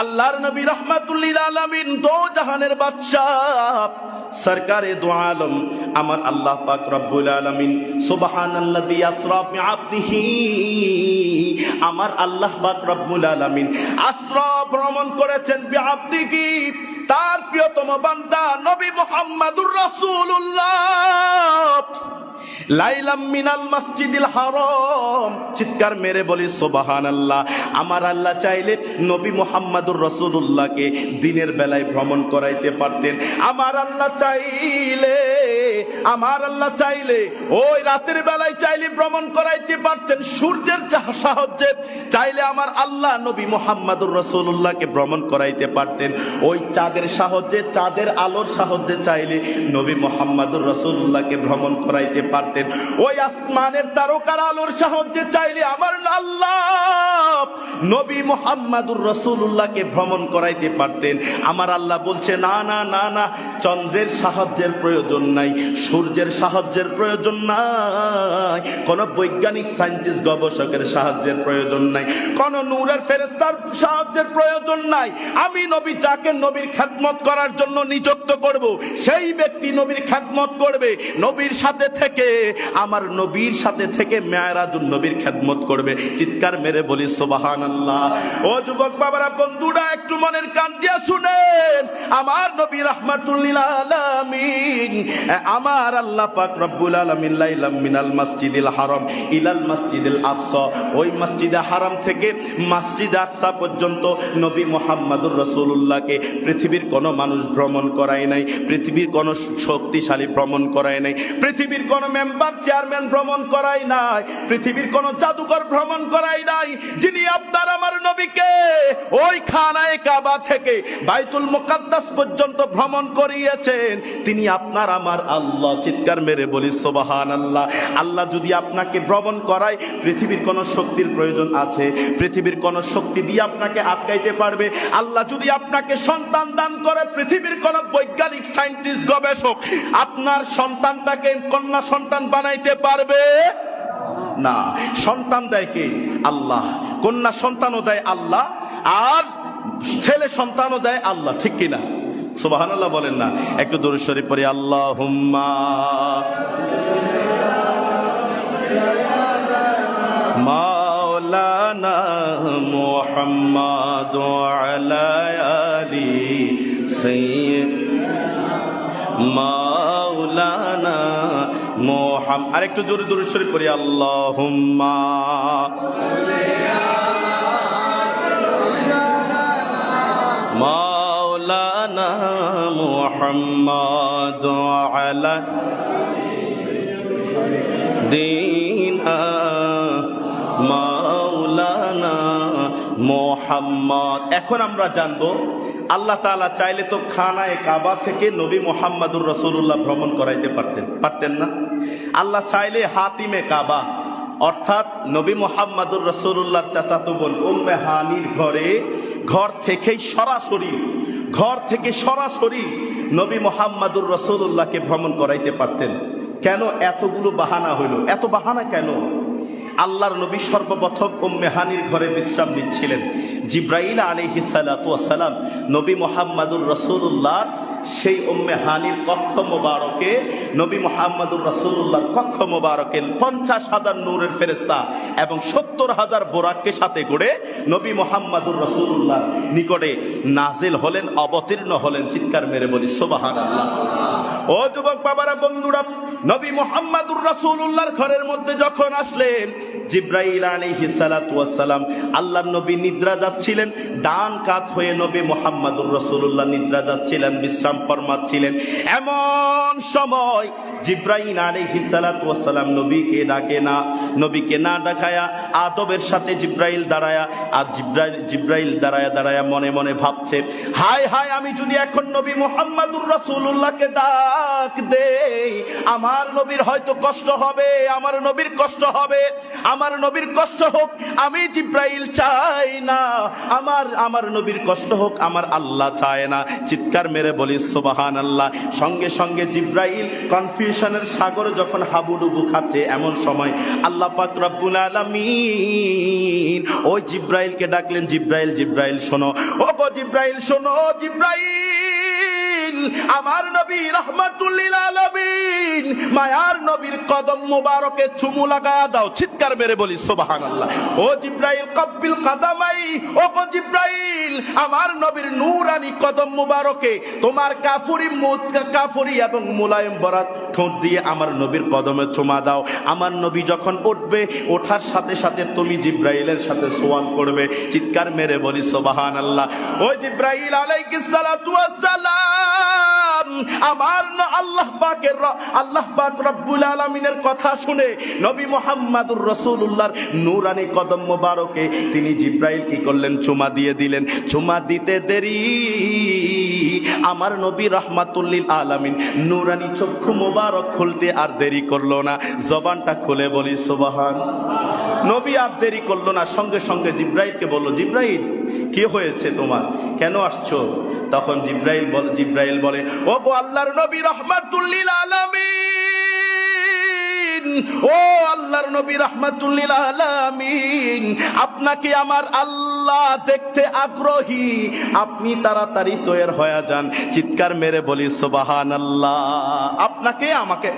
আল্লাহর নবী রহমাতুল্লিল আলামিন দো জাহানের বাদশাহ। সরকারে দো আলম, আমার আল্লাহ পাক রব্বুল আলামিন, সুবহানাল্লাযী আসরা বিআবদিহি। আমার আল্লাহ পাক রব্বুল আলামিন আসরা ভ্রমণ করেছেন বিআবদিহি। তার প্রিয়তম বান্দা নবী মোহাম্মদুর রাসূলুল্লাহ। লাইলাম মিনাল মসজিদিল হারাম। চিৎকার মেরে বলি সোবাহান আল্লাহ আমার আল্লাহ চাইলে নবী মোহাম্মদুর রসুল্লাহকে দিনের বেলায় ভ্রমণ করাইতে পারতেন। আমার আল্লাহ চাইলে আমার আল্লাহ চাইলে ওই রাতের বেলায় চাইলে ভ্রমণ করাইতে পারতেন। সূর্যের সাহায্যে চাইলে আমার আল্লাহ নবী মোহাম্মদুর রসুল্লাহকে ভ্রমণ করাইতে পারতেন। ওই চাঁদের সাহায্যে, চাঁদের আলোর সাহায্যে চাইলে নবী মোহাম্মদুর রসুল্লাহকে ভ্রমণ করাইতে পারতেন। ওই আসমানের তারকার আলোর সাহায্যে চাইলে আমার আল্লাহ নবী মোহাম্মদুর রসুল্লাহকে ভ্রমণ করাইতে পারতেন। আমার আল্লাহ বলছে, না না না না, চন্দ্রের সাহায্যের প্রয়োজন নাই, সূর্যের সাহায্যের প্রয়োজন নাই, কোন বৈজ্ঞানিক, সায়েন্টিস্ট, গবেষকের সাহায্যের প্রয়োজন নাই, কোন নূরের ফেরেস্তার সাহায্যের প্রয়োজন নাই। আমি নবী, যাকে নবীর খেদমত করার জন্য নিযুক্ত করব, সেই ব্যক্তি নবীর খেদমত করবে, নবীর সাথে থেকে, আমার নবীর সাথে থেকে মেয়রাজুন নবীর খেদমত করবে। চিৎকার মেরে বলি আল্লাহ ও বন্ধুরা একটু মনের কান দিয়া শুনেন। আমার নবী রহমাতুল্লিল আলামিন আমার আল্লাহ পাক রব্বুল আলামিন মিনাল মসজিদিল হারাম ইলাল মসজিদিল আকসা। ওই মসজিদে হারাম থেকে মসজিদ আকসা পর্যন্ত নবী মোহাম্মদুর রসুল্লাহকে পৃথিবীর কোনো মানুষ ভ্রমণ করায় নাই, পৃথিবীর কোনো শক্তিশালী ভ্রমণ করায় নাই, পৃথিবীর কোনো মেম্বার চেয়ারম্যান ভ্রমণ করায় নাই, পৃথিবীর কোনো জাদুকর ভ্রমণ করায় নাই, যিনি আপনার আমার নবীকে ওই খানায় কাবা থেকে বাইতুল মুকাদ্দাস পর্যন্ত ভ্রমণ করিয়েছেন। তিনি আপনার আমার আল্লাহ চিৎকার মেরে বলি সোবাহান আল্লাহ আল্লাহ যদি আপনাকে ভ্রমণ করায়, পৃথিবীর শক্তির প্রয়োজন আছে। পৃথিবীর শক্তি দিয়ে আপনাকে আটকাইতে পারবে। আল্লাহ যদি আপনাকে সন্তান দান করে, পৃথিবীর কোন বৈজ্ঞানিক সায়েন্টিস্ট গবেষক আপনার সন্তানটাকে কন্যা সন্তান বানাইতে পারবে? না। সন্তান দেয় কে? আল্লাহ। কন্যা সন্তানও দেয় আল্লাহ। আর ছেলে সন্তানও দেয় আল্লাহ, ঠিক কিনা? সুবাহান আল্লাহ বলেন না। একটু দূর শরীফ পড়ি আল্লাহ হুম্মা মাওলানা মুহাম্মদ মাওলানা মোহাম আরেকটু জোরে জোরে শরীফ পড়ি, আল্লাহুম্মা আলা দিনা মাওলানা মোহাম্মদ। এখন আমরা জানব, আল্লাহ তাআলা চাইলে তো খানায় কাবা থেকে নবী মোহাম্মদুর রসুল্লাহ ভ্রমণ করাইতে পারতেন পারতেন না? আল্লাহ চাইলে হাতিমে কাবা, অর্থাৎ নবী মোহাম্মদুর রসুল্লাহর চাচাতো বোন উম্মে হানির ঘরে, ঘর থেকেই সরাসরি ঘর থেকে সরাসরি নবী মোহাম্মদুর রসুল্লাহকে ভ্রমণ করাইতে পারতেন। কেন এতগুলো বাহানা হইল? এত বাহানা কেন? আল্লাহর নবী সর্বপ্রথম ও মেহানির ঘরে বিশ্রাম নিচ্ছিলেন। জিব্রাইল আলাইহি সালাম নবী মোহাম্মদুর রসুল্লাহর সেই উম্মে হানির কক্ষ মোবারকে, নবী মোহাম্মদুর রসুল্লাহর কক্ষ মোবারকে পঞ্চাশ হাজার নূরের ফেরেস্তা এবং সত্তর হাজার বোরাককে সাথে করে নবী মোহাম্মদুর রসুল্লাহ নিকটে নাজিল হলেন, অবতীর্ণ হলেন, চিৎকার মেরে বলি সোবাহান আল্লাহ ও যুবক বাবারা, বন্ধুরা, নবী মোহাম্মদুর রাসূলুল্লাহর ঘরের মধ্যে যখন আসলেন, জিব্রাইল আলাইহিস সালাতু ওয়াস সালাম আল্লাহর নবী নিদ্রা যাচ্ছিলেন, ডান কাত হয়ে নবী মোহাম্মদুর রাসূলুল্লাহ নিদ্রা যাচ্ছিলেন, বিশ্রাম ফরমাচ্ছিলেন। এমন সময় জিব্রাইল আলাইহিস সালাতু ওয়াস সালাম নবীকে ডাকে না, নবীকে না ডাকায়া আদবের সাথে জিব্রাইল দাঁড়ায়া, আর জিব্রাইল জিব্রাইল দাঁড়ায়া দাঁড়ায়া মনে মনে ভাবছে, হায় হায়, আমি যদি এখন নবী মোহাম্মদুর রাসূলুল্লাহকে ডাক ডাক দেই। আমার নবীর হয়তো কষ্ট হবে, আমার নবীর কষ্ট হবে। আমার নবীর কষ্ট হোক, আমি জিব্রাইল চাই না। আমার আমার নবীর কষ্ট হোক, আমার আল্লাহ চায় না। চিৎকার মেরে বলি সুবাহান আল্লাহ সঙ্গে সঙ্গে জিব্রাইল কনফিউশনের সাগর যখন হাবুডুবু খাচ্ছে এমন সময় আল্লাহ পাক রব্বুল আলামিন ওই জিব্রাইলকে ডাকলেন, জিব্রাইল জিব্রাইল শোনো। ও গো জিব্রাইল শোনো, জিব্রাইল! আমার নবী রহমাতুল্লিল মায়ার নবীর কদম মুবারকে চুমু লাগা দাও, চিৎকার মেরে বলি, সুবহানাল্লাহ। ও জিব্রাইল, কব্বিল কদমাই ও গো জিব্রাইল, আমার নবীর নূরানি কদম মুবারকে তোমার কাফুরি মুত, কাফুরি এবং মুলায়ম বরাত ঠোঁট দিয়ে আমার নবীর কদমে চুমা দাও। আমার নবী যখন উঠবে, ওঠার সাথে সাথে তুমি জিব্রাইলের সাথে সোয়ান করবে, চিৎকার মেরে বলি সোবাহান আল্লাহ ও জিব্রাইল আলাইহিস সালাতু ওয়াস সালাম। আমার ন আল্লাহ পাকের আল্লাহ পাক রব্বুল আলামিনের কথা শুনে নবী মুহাম্মাদুর রাসূলুল্লাহর নূরানি কদম মোবারকে তিনি জিব্রাইল কি করলেন? চুমা দিয়ে দিলেন। চুমা দিতে দেরি। আমার নবী রহমাতুল্লিল আলামিন নূরানি চক্ষু মোবারক খুলতে আর দেরি করল না। জবানটা খুলে বলি, সুবহান। নবী আর দেরি করল না। সঙ্গে সঙ্গে জিব্রাইলকে বলল, জিব্রাইল, কি হয়েছে তোমার? কেন আসছো? তখন জিব্রাইল বলে জিব্রাইল বলে ও গো আল্লাহর নবী রহমাতুল্লিল আলামিন, ও আল্লাহর নবী রহমাতুল্লিল আলামিন, আপনাকে আমার আল্লাহ দেখতে আগ্রহী। আপনি তাড়াতাড়ি তৈয়ার হয়ে যান। চিৎকার মেরে বলি, সুবহানাল্লাহ, আপনাকে আমাকে